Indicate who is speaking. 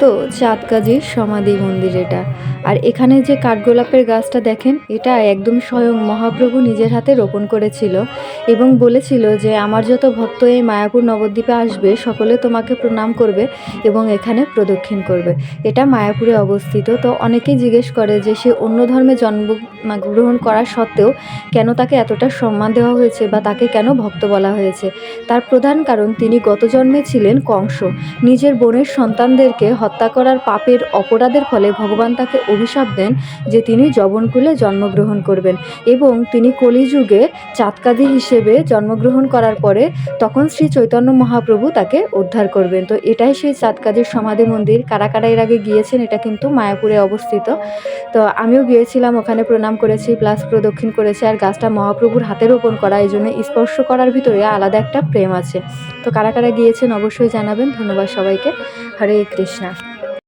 Speaker 1: তো চাঁদ কাজীর সমাধি মন্দির এটা। আর এখানে যে কাঠগোলাপের গাছটা দেখেন, এটা একদম স্বয়ং মহাপ্রভু নিজের হাতে রোপণ করেছিল এবং বলেছিল যে, আমার যত ভক্ত এই মায়াপুর নবদ্বীপে আসবে, সকলে তোমাকে প্রণাম করবে এবং এখানে প্রদক্ষিণ করবে। এটা মায়াপুরে অবস্থিত। তো অনেকেই জিজ্ঞেস করে যে, সে অন্য ধর্মে জন্মগ্রহণ করা সত্ত্বেও কেন তাকে এতটা সম্মান দেওয়া হয়েছে বা তাকে কেন ভক্ত বলা হয়েছে? তার প্রধান কারণ, তিনি গত জন্মে ছিলেন কংস। নিজের বোনের সন্তানদেরকে হত্যা করার পাপের অপরাধের ফলে ভগবান তাকে অভিশাপ দেন যে তিনি জবনকুলে জন্মগ্রহণ করবেন এবং তিনি কলিযুগে চাঁদকাদি হিসেবে জন্মগ্রহণ করার পরে তখন শ্রী চৈতন্য মহাপ্রভু তাকে উদ্ধার করবেন। তো এটাই সেই চাঁদকাদির সমাধি মন্দির। কারা কারা এর আগে গিয়েছেন এটা কিন্তু মায়াপুরে অবস্থিত। তো আমিও গিয়েছিলাম, ওখানে প্রণাম করেছি, প্লাস প্রদক্ষিণ করেছি আর গাছটা মহাপ্রভুর হাতে রোপণ করা, এই জন্য স্পর্শ করার ভিতরে আলাদা একটা প্রেম আছে। তো কারা কারা গিয়েছেন অবশ্যই জানাবেন। ধন্যবাদ সবাইকে। হরে কৃষ্ণা।